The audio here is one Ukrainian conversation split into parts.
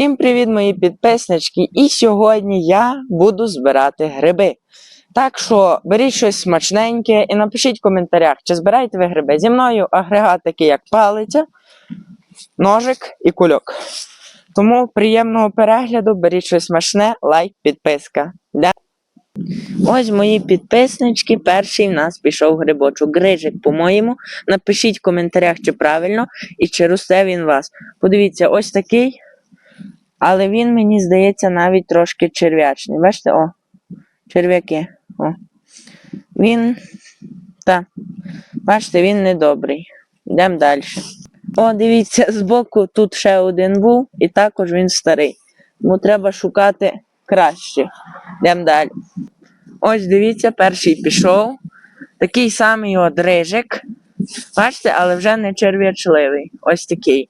Всім привіт, мої підписнички! І сьогодні я буду збирати гриби. Так що беріть щось смачненьке і напишіть в коментарях, чи збираєте ви гриби. Зі мною агрегат такий, як палиця, ножик і кульок. Тому приємного перегляду, беріть щось смачне, лайк, підписка. Да? Ось мої підписнички. Перший в нас пішов грибочок. Грижик, по-моєму. Напишіть в коментарях, чи правильно і чи росте він вас. Подивіться, ось такий. Але він, мені здається, навіть трошки черв'ячний. Бачите, о, черв'яки. О. Він. Та. Бачите, він недобрий. Йдемо далі. О, дивіться, збоку тут ще один був, і також він старий. Тому треба шукати краще. Йдемо далі. Ось дивіться, перший пішов. Такий самий от рижик. Бачите, але вже не черв'ячливий. Ось такий.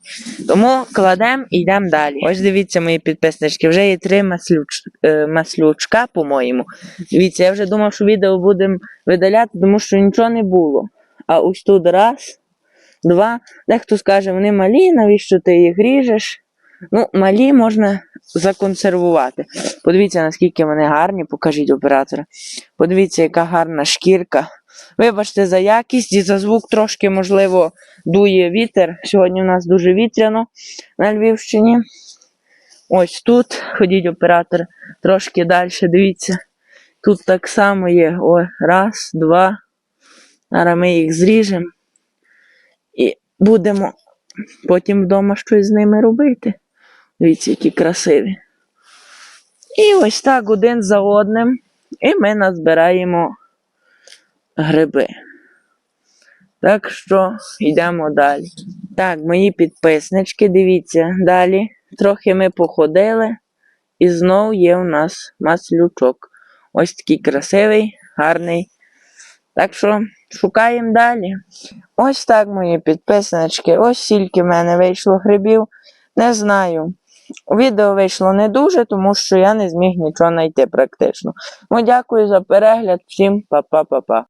Тому кладемо і йдемо далі. Ось дивіться, мої підписнички, вже є три маслюч... е, маслючка, по-моєму. Дивіться, я вже думав, що відео будемо видаляти, тому що нічого не було. А ось тут раз, два. Дехто скаже, вони малі, навіщо ти їх ріжеш? Ну, малі можна законсервувати. Подивіться, наскільки вони гарні, покажіть оператора. Подивіться, яка гарна шкірка. Вибачте за якість і за звук трошки, можливо, дує вітер. Сьогодні в нас дуже вітряно на Львівщині. Ось тут, ходіть оператор, трошки далі, дивіться. Тут так само є. О, раз, два. Зараз ми їх зріжемо. І будемо потім вдома щось з ними робити. Дивіться, які красиві. І ось так один за одним. І ми назбираємо гриби. Так що йдемо далі. Так, мої підписнички, дивіться, далі. Трохи ми походили, і знов є у нас маслючок. Ось такий красивий, гарний. Так що шукаємо далі. Ось так, мої підписнички. Ось стільки в мене вийшло грибів. Не знаю. Відео вийшло не дуже, тому що я не зміг нічого знайти практично. Ну, дякую за перегляд. Всім па-па-па-па.